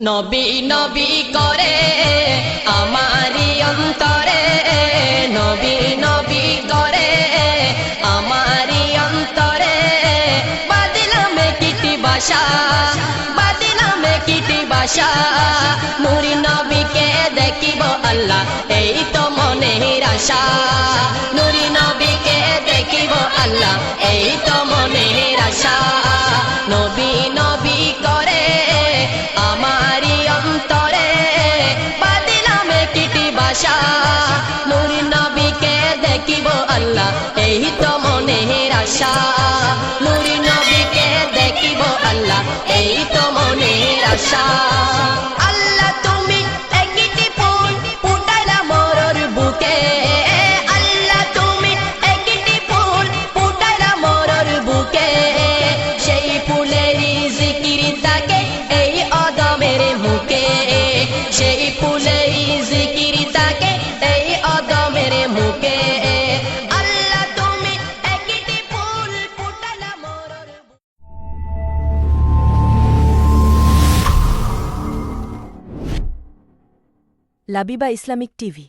নবী নবী করে আমারি অন্তরে। নবী নবী করে আমারি অন্তরে। বাদিলামে কিটি বাসা বাদিলামে কিটি বাসা। নুরি নবীকে দেখিব আল্লাহ, এই তো মনের আশা বাসা নুরি নবীকে দেখিব আল্লাহ, এই তো মনের আশা। নুরি নবীকে দেখিব আল্লাহ, এই তো মনের আশা। Labiba Islamic TV.